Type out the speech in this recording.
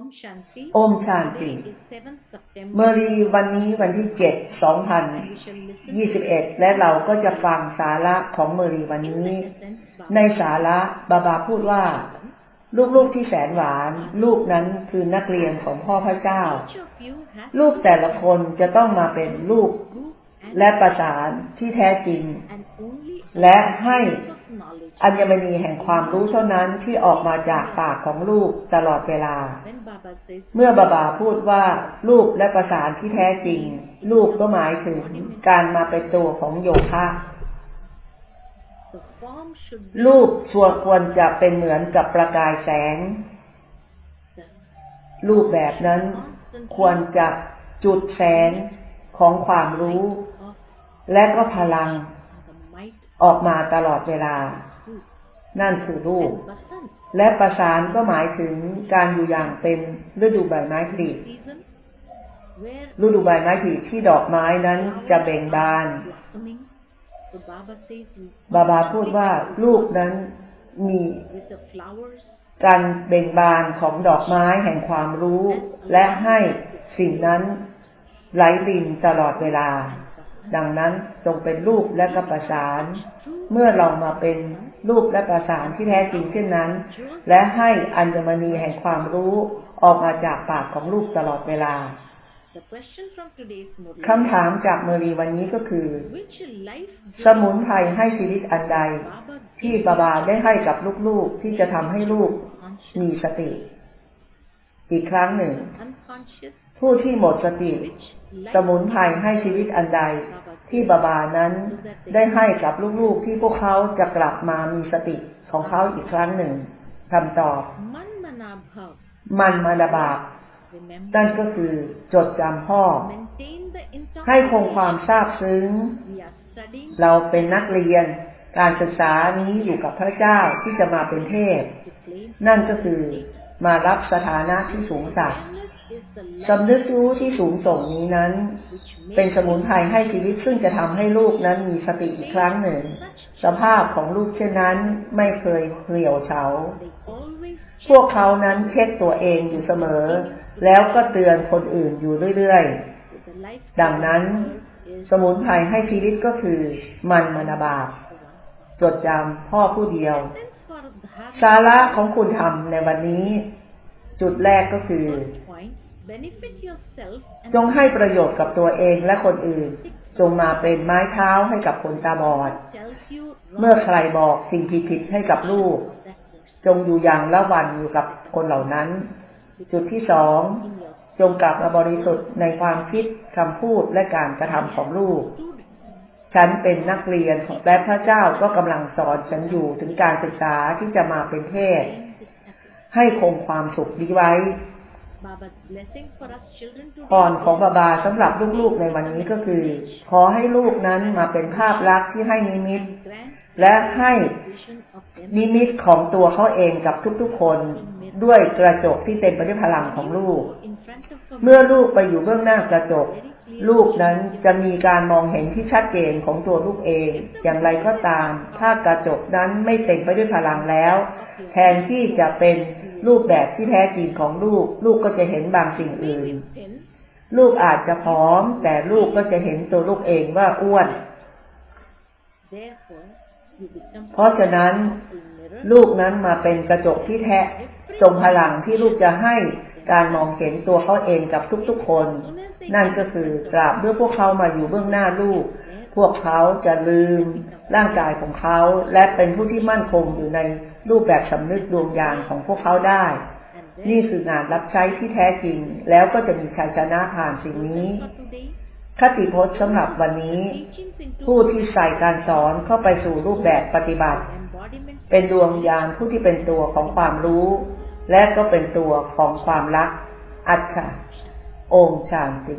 Om Shanti. โอมชานติ Today is 7th September. เมอรีวันนี้วันที่7 We shall listen 2021 และเราก็จะฟังสาระของเมอรีวัน in นี้ the essence ใน Baba สาระบาบาพูดว่า ลูกๆที่แสนหวาน ลูกนั้นคือนักเรียนของพ่อพระเจ้า Each of you has ลูกแต่ละคนจะต้องมาเป็นลูก group and และประสานที่แท้จริง and only และให้ piece of knowledge. อัญมณีแห่งความรู้เท่านั้นที่ออกมาจากปากของลูกตลอดเวลา When Baba says เมื่อบาบาพูดว่าลูกและประสานที่แท้จริง ลูกก็หมายถึงการมาเป็นตัวของโยคะ the form should be ลูกชวนควรจะเป็นเหมือนกับประกายแสง the รูปแบบนั้นควรจะจุดแสง ของความรู้ และก็พลังออกมาตลอดเวลา นั่นคือรูป และประสานก็หมายถึงการอยู่อย่างเป็นฤดูใบไม้ผลิฤดูใบไม้ผลิที่ดอกไม้นั้นจะเบ่งบาน บาบาพูดว่าลูกนั้นมีการเบ่งบานของดอกไม้แห่งความรู้ และให้สิ่งนั้น ไหลรินตลอดเวลา ดังนั้นจงเป็นรูปและก็ประสาน เมื่อเรามาเป็นรูปและประสานที่แท้จริงเช่นนั้น และให้อัญมณีแห่งความรู้ออกมาจากปากของลูกตลอดเวลาคำถามจากเมรีวันนี้ก็คือ สมุนไพรให้ชีวิตอันใด ที่บาบาได้ให้กับลูกๆที่จะทำให้ลูกมีสติ อีกครั้งหนึ่ง unconscious ผู้ที่หมดสติ which สมุนไพรให้ชีวิตอันใด ที่บาบานั้นได้ให้กับลูกๆที่พวกเขาจะกลับมามีสติของเขาอีกครั้งหนึ่งคำตอบ man manabhav มันมาระบาบ remember นั่นก็คือจดจำพ่อ maintain the ให้คงความ intoxication ซาบซึ้ง we are studying เราเป็นนักเรียนการศึกษานี้อยู่กับพระเจ้าที่จะมาเป็นเทพ to claim นั่นก็คือ มารับสถานะที่สูงสักดิ์ awareness is the สำนึกรู้ที่สูงส่งนี้นั้น which เป็น makes สมุนไพรให้ชีวิตซึ่งจะทำให้ลูกนั้นมีสติอีกครั้งหนึ่ง สภาพของลูกเช่นนั้นไม่เคยเหี่ยวเฉา they always พวกเขานั้นเช็คตัวเองอยู่เสมอ แล้วก็เตือนคนอื่นอยู่เรื่อย So the life ๆดังนั้น is สมุนไพรให้ชีวิตก็คือมันมนาบาป the one. จดจำพ่อผู้เดียว Essence for dharma สาระของคุณทำในวันนี้ จุดแรกก็คือ First point, benefit yourself and จงให้ประโยชน์กับตัวเองและคนอื่น จงมาเป็นไม้เท้าให้กับคนตาบอด tells you เมื่อใครบอกสิ่งผิดๆให้กับลูก of that person จงอยู่อย่างละวันอยู่กับคนเหล่านั้น จุดที่สอง in your จงกลับมาบริสุทธิ์ในความคิดคำพูดและการกระทำของลูก student. ฉันเป็นนักเรียนและพระเจ้าก็กำลังสอนฉันอยู่ถึงการศึกษาที่จะมาเป็นเทพให้คงความสุขนี้ไว้ พรของบาบาสำหรับลูกๆในวันนี้ก็คือ ขอให้ลูกนั้นมาเป็นภาพลักษณ์ที่ให้นิมิต และให้นิมิตของตัวเขาเองกับทุกๆคน ด้วยกระจกที่เต็มไปด้วยพลังของลูก เมื่อลูกไปอยู่เบื้องหน้ากระจก ลูกนั้นจะมีการมองเห็นที่ชัดเจนของตัวลูกเอง อย่างไรก็ตาม ถ้ากระจกนั้นไม่เต็มไปด้วยพลังแล้ว แทนที่จะเป็นรูปแบบที่แท้จริงของลูก ลูกก็จะเห็นบางสิ่งอื่น ลูกอาจจะผอม แต่ลูกก็จะเห็นตัวลูกเองว่าอ้วน เพราะฉะนั้น ลูกนั้นมาเป็นกระจกที่แท้ ทรงพลังที่ลูกจะให้การมองเห็นตัวเขาเองกับทุกๆคน นั่นก็คือกราบเมื่อพวกเขามาอยู่เบื้องหน้าลูก พวกเขาจะลืมร่างกายของเขา และเป็นผู้ที่มั่นคงอยู่ในรูปแบบสำนึกดวงญาณของพวกเขาได้ นี่คืองานรับใช้ที่แท้จริง แล้วก็จะมีชัยชนะผ่านสิ่งนี้คติพจน์สำหรับวันนี้ ผู้ที่ใส่การสอนเข้าไปสู่รูปแบบปฏิบัติ เป็นดวงยานผู้ที่เป็นตัวของความรู้ และก็เป็นตัวของความรัก อัจฉริโอมชานติ